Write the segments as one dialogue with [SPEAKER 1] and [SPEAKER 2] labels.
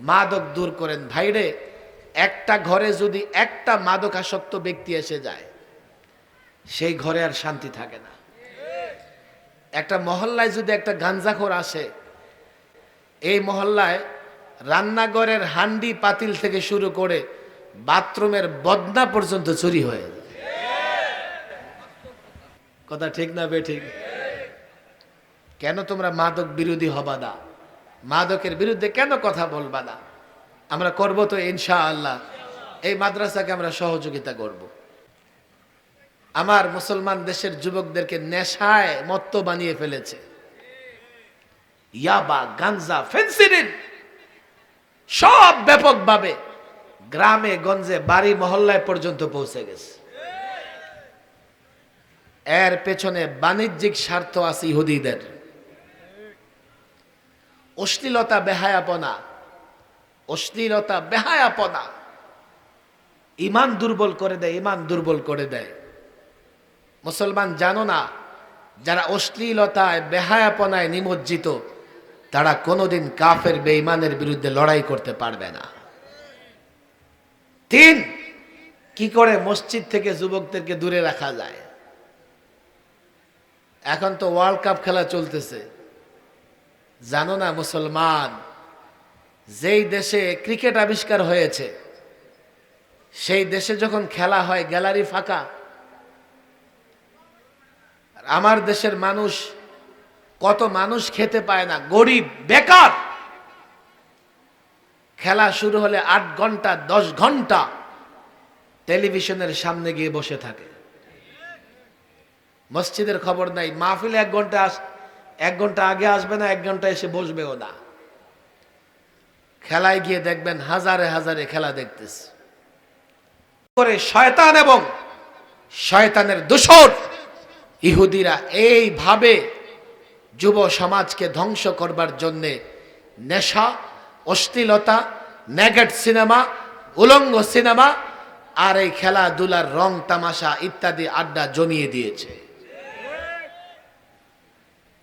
[SPEAKER 1] মাদক দূর করেন। ভাইরে, একটা ঘরে যদি একটা মাদকাসক্ত ব্যক্তি এসে যায়, সেই ঘরে আর শান্তি থাকে না। একটা মহল্লায় যদি একটা গাঞ্জাখোর আসে, এই মহল্লায় রান্নাঘরের হান্ডি পাতিল থেকে শুরু করে বাথরুমের বদনা পর্যন্ত চুরি হয়ে যায়। কথা ঠিক না বে ঠিক? কেন তোমরা মাদক বিরোধী হবা না? মাদকের বিরুদ্ধে কেন কথা বলবা না? আমরা করব তো ইনশা আল্লাহ এই মাদ্রাসাকে আমরা সহযোগিতা করব। আমার মুসলমান দেশের যুবকদেরকে নেশায় মত্ত বানিয়ে ফেলেছে। ইয়াবা, গাঞ্জা, ফেন্সিডিল সব ব্যাপকভাবে গ্রামে, গঞ্জে, বাড়ি, মহল্লায় পর্যন্ত পৌঁছে গেছে। এর পেছনে বাণিজ্যিক স্বার্থ আছে ইহুদিদের। অশ্লীলতা বেহায়াপনা। অশ্লীলতা বেহায়াপনা। ইমান দুর্বল করে দেয়, ইমান দুর্বল করে দেয়। মুসলমান জানো না, যারা অশ্লীলতায়, বেহায়াপনায় নিমজ্জিত, তারা কোনোদিন কাফের বেঈমানের বিরুদ্ধে লড়াই করতে পারবে না। তিন, কি করে মসজিদ থেকে যুবকদেরকে দূরে রাখা যায়? এখন তো ওয়ার্ল্ড কাপ খেলা চলতেছে। জানো না মুসলমান, যেই দেশে ক্রিকেট আবিষ্কার হয়েছে, সেই দেশে যখন খেলা হয় গ্যালারি ফাঁকা আমার দেশের মানুষ কত মানুষ খেতে পায় না, গরিব, বেকার। খেলা শুরু হলে আট ঘণ্টা, দশ ঘণ্টা টেলিভিশনের সামনে গিয়ে বসে থাকে। মসজিদের খবর নাই, মাহফিলে এক ঘণ্টা আস এক ঘণ্টা আগে আসবে না, এক ঘণ্টা এসে বসবেও না। খেলায় গিয়ে দেখবেন হাজারে হাজারে খেলা দেখতেছে। করে শয়তান এবং শয়তানের দূষণ। ইহুদিরা এইভাবে যুব সমাজকে ধ্বংস করবার জন্যে নেশা, অশ্লীলতা, নেগেট সিনেমা, উলঙ্গ সিনেমা আর এই খেলাধুলার রং, তামাশা ইত্যাদি আড্ডা জমিয়ে দিয়েছে।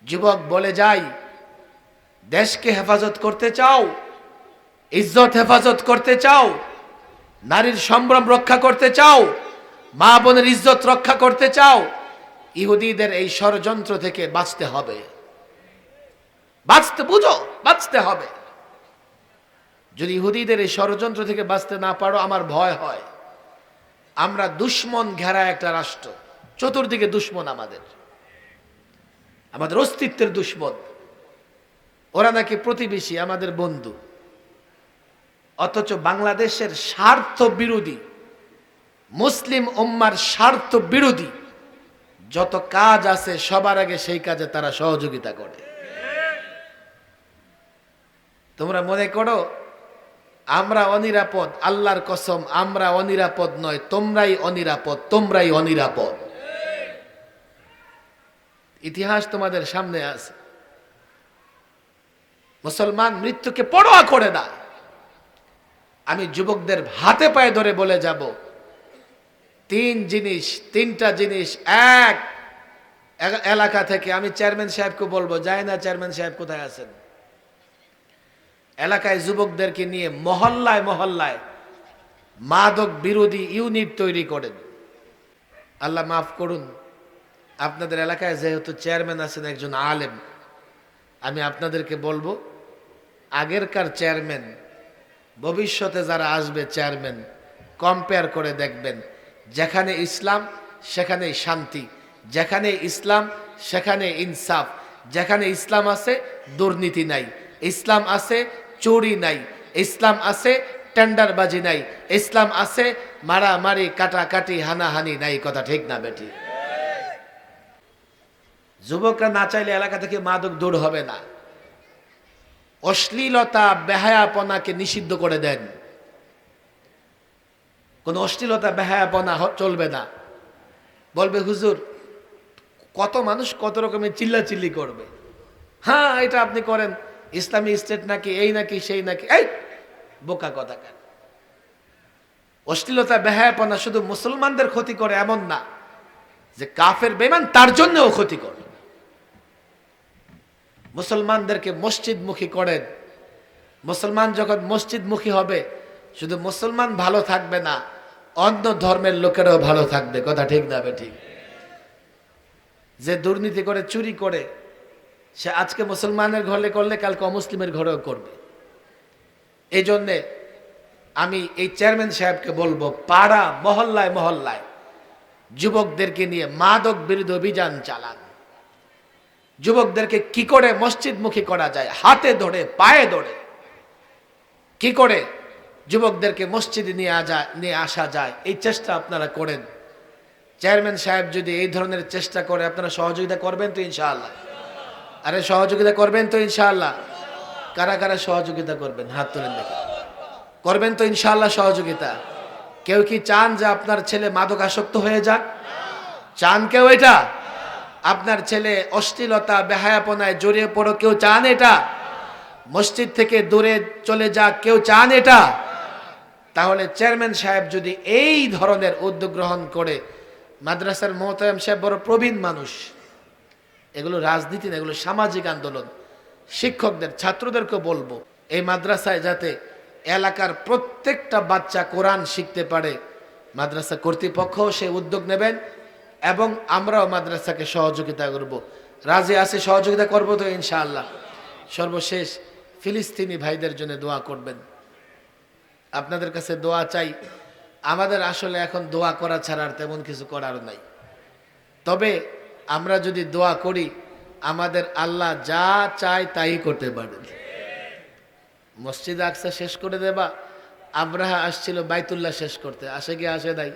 [SPEAKER 1] যুবক বলে যাই, দেশকে হেফাজত করতে চাও, ইজ্জত হেফাজত করতে চাও, নারীর সম্ভ্রম রক্ষা করতে চাও, মা বোনের ইজ্জত রক্ষা করতে চাও, ইহুদিদের এই ষড়যন্ত্র থেকে বাঁচতে হবে। বাঁচতে বুঝো, বাঁচতে হবে। যদি ইহুদিদের এই ষড়যন্ত্র থেকে বাঁচতে না পারো, আমার ভয় হয়। আমরা দুশ্মন ঘেরা একটা রাষ্ট্র, চতুর্দিকে দুশ্মন আমাদের। আমাদের অস্তিত্বের দুশ্মন। ওরা নাকি প্রতিবেশী, আমাদের বন্ধু। অথচ বাংলাদেশের স্বার্থ বিরোধী, মুসলিম ওম্মার স্বার্থ বিরোধী, যত কাজ আছে সবার আগে সেই কাজে তারা সহযোগিতা করে। তোমরা মনে করো, আমরা অনিরাপদ, আল্লাহর কসম, আমরা অনিরাপদ নয়, তোমরাই অনিরাপদ তোমরাই অনিরাপদ। ইতিহাস তোমাদের সামনে আছে। মুসলমান মৃত্যুকে পরোয়া করে না। আমি যুবকদের হাতে পায়ে ধরে বলে যাব, তিন জিনিস, তিনটা জিনিস, এক। এলাকা থেকে আমি চেয়ারম্যান সাহেবকে বলব, যায় না চেয়ারম্যান সাহেব কোথায় আছেন? এলাকায় যুবকদেরকে নিয়ে মহল্লায় মহল্লায় মাদক বিরোধী ইউনিট তৈরি করেন। আল্লাহ মাফ করুন। আপনাদের এলাকায় যেহেতু চেয়ারম্যান আছেন একজন আলেম, আমি আপনাদেরকে বলব, আগেরকার চেয়ারম্যান, ভবিষ্যতে যারা আসবে চেয়ারম্যান কম্পেয়ার করে দেখবেন। যেখানে ইসলাম, সেখানেই শান্তি। যেখানে ইসলাম, সেখানে ইনসাফ। যেখানে ইসলাম আছে, দুর্নীতি নাই। ইসলাম আছে, চুরি নাই। ইসলাম আছে, টেন্ডারবাজি নাই। ইসলাম আছে, মারামারি, কাটাকাটি, হানাহানি নাই। কথা ঠিক না, বেটি? যুবকরা না চাইলে এলাকা থেকে মাদক দূর হবে না। অশ্লীলতা, বেহায়াপনাকে নিষিদ্ধ করে দেন। কোনো অশ্লীলতা, বেহায়াপনা চলবে না। বলবে, হুজুর, কত মানুষ কত রকমের চিল্লাচিল্লি করবে? হ্যাঁ এটা আপনি করেন। ইসলামী স্টেট নাকি, এই নাকি, সেই নাকি। এই, বোকা কথা কেন? অশ্লীলতা, বেহায়াপনা শুধু মুসলমানদের ক্ষতি করে এমন না, যে কাফের বেমান তার জন্যও ক্ষতি করে। মুসলমানদেরকে মসজিদমুখী করেন। মুসলমান যখন মসজিদমুখী হবে, শুধু মুসলমান ভালো থাকবে না, অন্য ধর্মের লোকেরাও ভালো থাকবে। কথা ঠিক না ঠিক? যে দুর্নীতি করে, চুরি করে, সে আজকে মুসলমানের ঘরে করলে, কালকে অমুসলিমের ঘরেও করবে। এই জন্যে আমি এই চেয়ারম্যান সাহেবকে বলব, পাড়া, মহল্লায় মহল্লায় যুবকদেরকে নিয়ে মাদক বিরোধী অভিযান চালান। যুবকদেরকে কি করে মসজিদমুখী করা যায়? হাতে ধরে, পায়ে ধরে। কি করে যুবকদেরকে মসজিদে নিয়ে যায় নিয়ে আসা যায়? এই চেষ্টা আপনারা করেন। চেয়ারম্যান সাহেব যদি এই ধরনের চেষ্টা করে, আপনারা সহযোগিতা করবেন তো ইনশাআল্লাহ? আরে সহযোগিতা করবেন তো ইনশাআল্লাহ? কারা কারা সহযোগিতা করবেন? হাত তুলেন দেখে। করবেন তো ইনশাআল্লাহ সহযোগিতা। কেউ কি চান যে আপনার ছেলে মাদক আসক্ত হয়ে যাক? চান কেউ এটা? আপনার ছেলে অশ্লীলতা, বেহায়াপনায় জড়িয়ে পড়ো, কেউ চান এটা? মসজিদ থেকে দূরে চলে যাক, কেউ চান এটা? তাহলে চেয়ারম্যান সাহেব যদি এই ধরনের উদ্যোগ গ্রহণ করে, মাদ্রাসার মোহতায়াম সাহেব বড় প্রবীণ মানুষ। এগুলো রাজনীতি না, এগুলো সামাজিক আন্দোলন। শিক্ষকদের, ছাত্রদেরকে বলব, এই মাদ্রাসায় যাতে এলাকার প্রত্যেকটা বাচ্চা কোরআন শিখতে পারে, মাদ্রাসা কর্তৃপক্ষ সে উদ্যোগ নেবেন। এবং আমরাও মাদ্রাসাকে সহযোগিতা করব। রাজি আছে, সহযোগিতা করব তো ইনশাআল্লাহ। সর্বশেষ ফিলিস্তিনি ভাইদের জন্য দোয়া করবেন। আপনাদের কাছে দোয়া চাই। আমাদের আসলে এখন দোয়া করা ছাড়া আর তেমন কিছু করার নাই। তবে আমরা যদি দোয়া করি, আমাদের আল্লাহ যা চায় তাই করতে পারেন মসজিদ আকসা শেষ করে দেবা, আব্রাহা আসছিল বাইতুল্লাহ শেষ করতে। আসে কি, আসে নাই?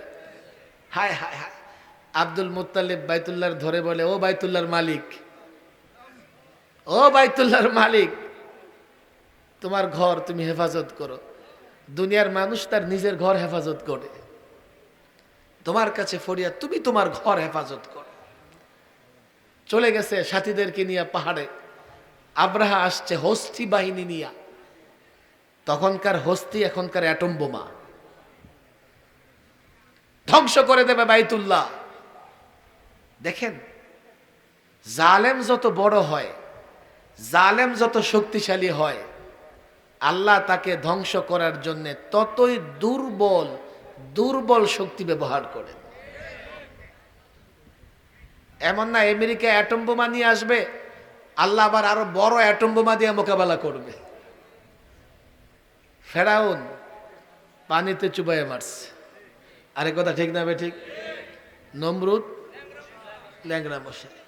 [SPEAKER 1] হায় হায় হায়। আব্দুল মুত্তালিব বাইতুল্লাহর ধরে বলে, ও বাইতুল্লাহর মালিক, ও বাইতুল্লাহর মালিক, তোমার ঘর তুমি হেফাজত করো। দুনিয়ার মানুষ তার নিজের ঘর হেফাজত করে। তোমার কাছে ফরিয়া তুমি তোমার ঘর হেফাজত করো। চলে গেছে সাথীদেরকে নিয়ে পাহাড়ে। আব্রাহা আসছে হস্তি বাহিনী নিয়ে। তখনকার হস্তি এখনকার অ্যাটম বোমা। ধ্বংস করে দেবে বাইতুল্লাহ। দেখেন, জালেম যত বড় হয়, জালেম যত শক্তিশালী হয়, আল্লাহ তাকে ধ্বংস করার জন্য ততই দুর্বল দুর্বল শক্তি ব্যবহার করেন। এমন না, আমেরিকা অ্যাটম বোমা নিয়ে আসবে, আল্লাহ আবার আরও বড় অ্যাটম বোমা দিয়ে মোকাবেলা করবে। ফেরাউন পানিতে চুবাইয়ে মারছে। আরে কথা ঠিক না বে ঠিক? নমরুদ ল্যাংরা মশাই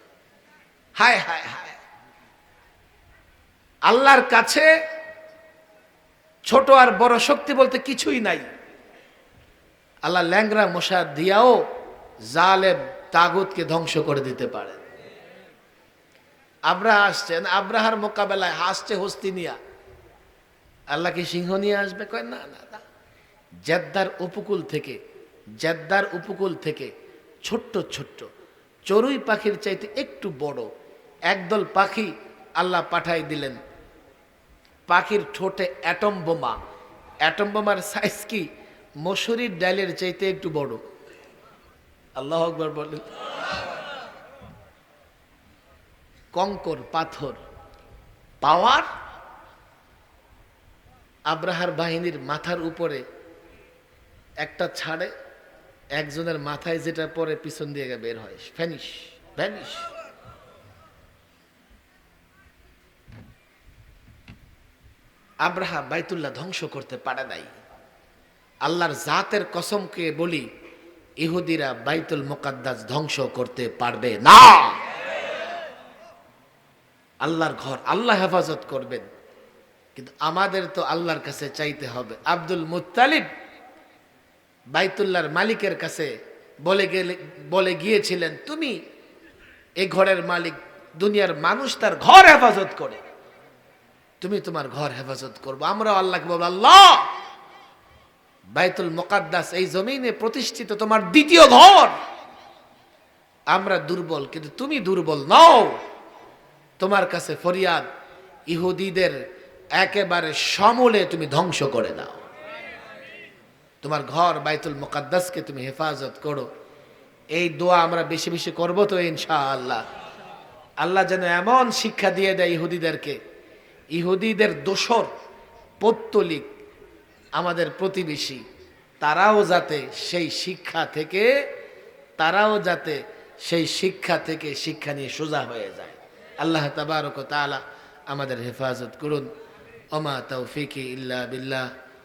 [SPEAKER 1] হায় হায় হায়। আল্লাহর কাছে ছোট আর বড় শক্তি বলতে কিছুই নাই। আল্লাহ ল্যাংরা মশা দিয়াও জালেম তাগুতকে ধ্বংস করে দিতে পারে। আব্রাহা আসছেন, আব্রাহার মোকাবেলায় হাসছে হস্তি নিয়া। আল্লাহ কি সিংহ নিয়ে আসবে? কয়, না না না। জেদ্দার উপকূল থেকে, জেদ্দার উপকূল থেকে ছোট্ট ছোট্ট চড়ুই পাখির চাইতে একটু বড়। একদল পাখি আল্লাহ পাঠাই দিলেন। পাখির ঠোঁটে অ্যাটম বোমা। অ্যাটম বোমার সাইজ কি? মসুরির ডালের চাইতে একটু বড়। আল্লাহ আকবর বলেন। কঙ্কর পাথর। পাওয়ার? আব্রাহার বাহিনীর মাথার উপরে একটা ছাড়ে। একজনের মাথায় যেটা পরে পিছন দিয়ে বের হয় ফ্যানিশ ভ্যানিশ আব্রাহা বাইতুল্লাহ ধ্বংস করতে পারে নাই। আল্লাহর জাতের কসমকে বলি, ইহুদিরা বাইতুল মোকাদ্দাস ধ্বংস করতে পারবে না। আল্লাহর ঘর আল্লাহ হেফাজত করবেন, কিন্তু আমাদের তো আল্লাহর কাছে চাইতে হবে। আব্দুল মুত্তালিব বাইতুল্লাহর মালিকের কাছে বলে গেলে, বলে গিয়েছিলেন, তুমি এই ঘরের মালিক, দুনিয়ার মানুষ তার ঘর হেফাজত করে। তুমি তোমার ঘর হেফাজত করব। আমরা আল্লাহকে বলব, আল্লাহ, বাইতুল মোকাদ্দাস এই জমিনে প্রতিষ্ঠিত তোমার দ্বিতীয় ঘর। আমরা দুর্বল, কিন্তু তুমি দুর্বল নও। তোমার কাছে ফরিয়াদ, ইহুদিদের একেবারে সমলে তুমি ধ্বংস করে দাও। তোমার ঘর বাইতুল মোকাদ্দাসকে তুমি হেফাজত করো। এই দোয়া আমরা বেশি বেশি করব তো ইনশাআল্লাহ। আল্লাহ যেন এমন শিক্ষা দিয়ে দেয় ইহুদিদেরকে। ইহুদিদের দোসর পৌত্তলিক আমাদের প্রতিবেশী, তারাও যাতে সেই শিক্ষা থেকে, তারাও যাতে সেই শিক্ষা থেকে শিক্ষা নিয়ে সোজা হয়ে যায়। আল্লাহ তাবারক ও তাআলা আমাদের হেফাজত করুন। ওমা তৌফিকি ইল্লা বিল্লাহ।